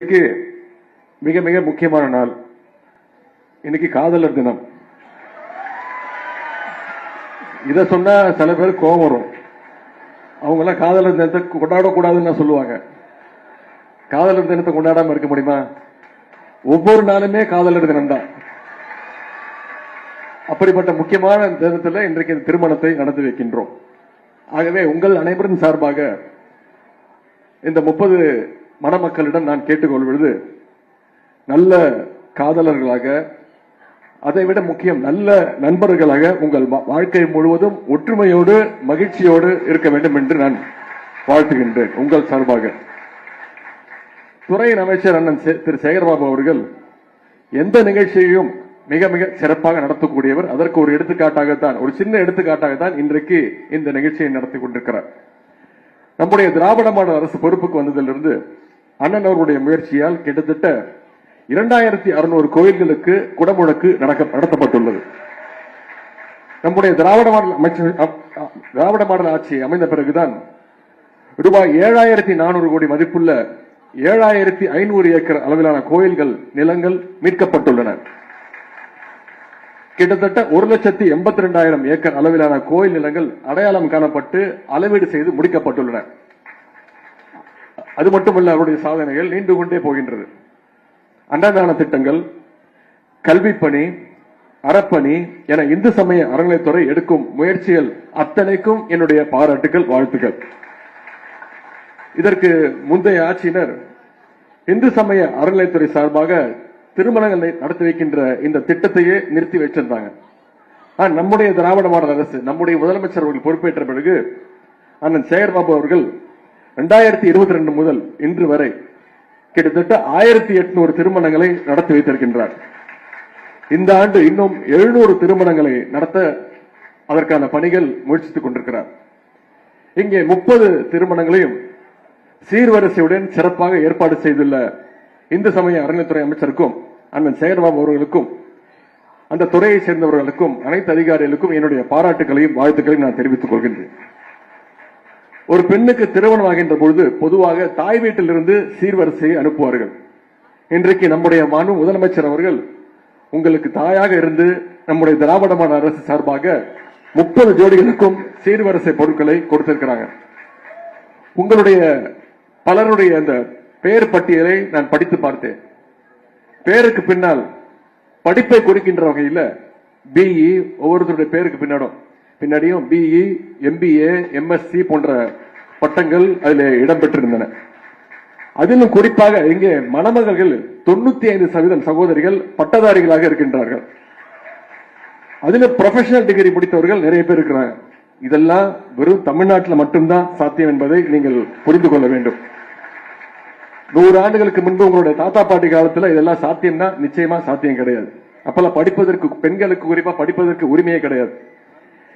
இன்னைக்கு மிக மிக முக்கியமான நாள். இன்னைக்கு காதலர் தினம். இத சொன்னா சில பேர் கோபம் வரும். அவங்க எல்லாம் காதலர் தினத்தை கொண்டாடக்கூடாதுன்னு சொல்லுவாங்க. காதலர் தினத்தை கொண்டாடாம இருக்க முடியுமா? ஒவ்வொரு நாளுமே காதலர் தினம் தான் அப்படிப்பட்ட முக்கியமான தினத்தில் இன்றைக்கு இந்த திருமணத்தை நடத்தி வைக்கின்றோம். ஆகவே உங்கள் அனைவரின் சார்பாக இந்த முப்பது மணமக்களிடம் நான் கேட்டுக்கொள்வது நல்ல காதலர்களாக அதை விட முக்கியம் நல்ல நண்பர்களாக உங்கள் வா- வாழ்க்கை முழுவதும் ஒற்றுமையோடு மகிழ்ச்சியோடு இருக்க வேண்டும் என்று நான் வாழ்த்துகின்றேன் உங்கள் சார்பாக. துறையின் அமைச்சர் அண்ணன் சே- திரு சேகர்பாபு அவர்கள் எந்த நிகழ்ச்சியையும் மிக மிக சிறப்பாக நடத்தக்கூடியவர். அதற்கு ஒரு எடுத்துக்காட்டாகத்தான் ஒரு சின்ன எடுத்துக்காட்டாகத்தான் இன்றைக்கு இந்த நிகழ்ச்சியை நடத்தி கொண்டிருக்கிறார். நம்முடைய திராவிட மாடல் அரசு பொறுப்புக்கு வந்ததிலிருந்து அண்ணன் அவர்களுடைய முயற்சியால் கிட்டத்தட்ட இரண்டாயிரத்தி அறுநூறு கோயில்களுக்கு குடமுழக்கு நடக்க- நடத்தப்பட்டுள்ளது. நம்முடைய திராவிட மாடல் அமைச்சர் திராவிட மாடல் ஆட்சி அமைந்த பிறகுதான் ரூபாய் ஏழாயிரத்தி நானூறு கோடி மதிப்புள்ள ஏழாயிரத்தி ஐநூறு ஏக்கர் அளவிலான கோயில்கள் நிலங்கள் மீட்கப்பட்டுள்ளன. கிட்டத்தட்ட ஒரு லட்சத்தி எண்பத்தி ரெண்டாயிரம் ஏக்கர் அளவிலான கோயில் நிலங்கள் அடையாளம் காணப்பட்டு அளவீடு செய்து முடிக்கப்பட்டுள்ளன. அது மட்டுமல்ல அவருடைய சாதனைகள் நீண்டு கொண்டே போகின்றது. அன்னதான திட்டங்கள் கல்விப்பணி அறப்பணி என இந்து சமய அறநிலைத்துறை எடுக்கும் முயற்சிகள் அத்தனைக்கும் என்னுடைய பாராட்டுகள் வாழ்த்துக்கள். இதற்கு முந்தைய ஆட்சியினர் இந்து சமய அறநிலைத்துறை சார்பாக திருமணங்களை நடத்தி வைக்கின்ற இந்த திட்டத்தையே நிறுத்தி வச்சிருந்தாங்க நம்முடைய திராவிட மாடல் அரசு நம்முடைய முதலமைச்சர் அவர்கள் பொறுப்பேற்ற பிறகு அண்ணன் சேகர்பாபு அவர்கள் ரெண்டாயிரத்தி இருபத்தி ரெண்டு முதல் இன்று வரை கிட்டத்தட்ட ஆயிரத்தி எட்நூறு திருமணங்களை நடத்தி வைத்திருக்கின்றார். இந்த ஆண்டு இன்னும் எழுநூறு திருமணங்களை நடத்த அதற்கான பணிகள் முயற்சித்துக் கொண்டிருக்கிறார். இங்கே முப்பது திருமணங்களையும் சீர்வரிசையுடன் சிறப்பாக ஏற்பாடு செய்துள்ள இந்து சமய அறநிலைத்துறை அமைச்சருக்கும் அண்ணன் சேகர்பாபு அவர்களுக்கும் அந்த துறையை சேர்ந்தவர்களுக்கும் அனைத்து அதிகாரிகளுக்கும் என்னுடைய பாராட்டுகளையும் வாழ்த்துக்களையும் நான் தெரிவித்துக் கொள்கின்றேன். ஒரு பெண்ணுக்கு திருமணம் ஆகின்ற பொழுது பொதுவாக தாய் வீட்டிலிருந்து சீர்வரிசையை அனுப்புவார்கள். இன்றைக்கு நம்முடைய மாண்பு முதலமைச்சர் அவர்கள் உங்களுக்கு தாயாக இருந்து நம்முடைய திராவிட அரசு சார்பாக முப்பது ஜோடிகளுக்கும் சீர்வரிசை பொருட்களை கொடுத்திருக்கிறாங்க. உங்களுடைய பலருடைய அந்த பெயர் பட்டியலை நான் படித்து பார்த்தேன். பேருக்கு பின்னால் படிப்பை குறிக்கின்ற வகையில் பிஇ ஒவ்வொருத்தருடைய பேருக்கு பின்னாடும் பின்னாடியும் பிஇ எம்பிஏ எம்எஸ்சி போன்ற பட்டங்கள் அதில் இடம்பெற்றிருந்தன. அதிலும் குறிப்பாக இங்கே மணமகள்கள் தொண்ணூத்தி ஐந்து சதவீதம் சகோதரிகள் பட்டதாரிகளாக இருக்கின்றார்கள். அதில் ப்ரொஃபஷனல் டிகிரி முடித்தவர்கள் நிறைய பேர் இருக்கிறாங்க. இதெல்லாம் வெறும் தமிழ்நாட்டில் மட்டும்தான் சாத்தியம் என்பதை நீங்கள் புரிந்து கொள்ள வேண்டும். நூறு ஆண்டுகளுக்கு முன்பு உங்களுடைய தாத்தா பாட்டி காலத்துல இதெல்லாம் சாத்தியம்னா நிச்சயமா சாத்தியம் கிடையாது. அப்பெல்லாம் படிப்பதற்கு பெண்களுக்கு குறிப்பா படிப்பதற்கு உரிமையே கிடையாது.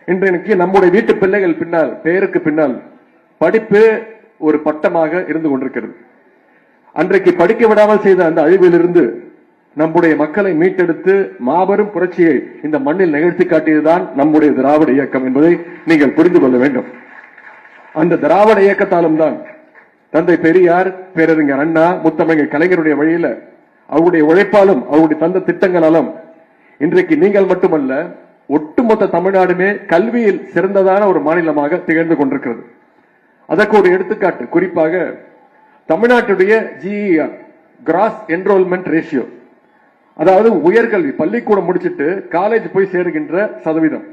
இன்றைக்கு நம்முடைய வீட்டு பிள்ளைகள் பின்னால் பெயருக்கு பின்னால் படிப்பு ஒரு பட்டமாக இருந்து கொண்டிருக்கிறது. அன்றைக்கு படிக்க விடாமல் செய்த அந்த அழிவிலிருந்து நம்முடைய மக்களை மீட்டெடுத்து மாபெரும் புரட்சியை இந்த மண்ணில் நிகழ்த்தி காட்டியதுதான் நம்முடைய திராவிட இயக்கம் என்பதை நீங்கள் புரிந்து கொள்ள வேண்டும். அந்த திராவிட இயக்கத்தாலும் தான் தந்தை பெரியார் பேரறிஞர் அண்ணா முத்தமிழர் கலைஞருடைய வழியில அவருடைய உழைப்பாலும் அவருடைய தந்த திட்டங்களாலும் இன்றைக்கு நீங்கள் மட்டுமல்ல ஒட்டுமொத்த தமிழ்நாடுமே கல்வியில் சிறந்ததான ஒரு மாநிலமாக திகழ்ந்து கொண்டிருக்கிறது. அதற்கு ஒரு எடுத்துக்காட்டு குறிப்பாக தமிழ்நாட்டுடைய ஜிஇஆர் கிராஸ் என்ரோல்மெண்ட் ரேஷியோ அதாவது உயர்கல்வி பள்ளிக்கூடம் முடிச்சிட்டு காலேஜ் போய் சேருகின்ற சதவீதம்.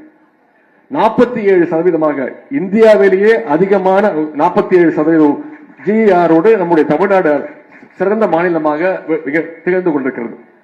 நாற்பத்தி ஏழு சதவீதமாக இந்தியாவிலேயே அதிகமான நாற்பத்தி ஏழு சதவீதம் ஜிஆரோடு நம்முடைய தமிழ்நாடு சிறந்த மாநிலமாக திகழ்ந்து கொண்டிருக்கிறது.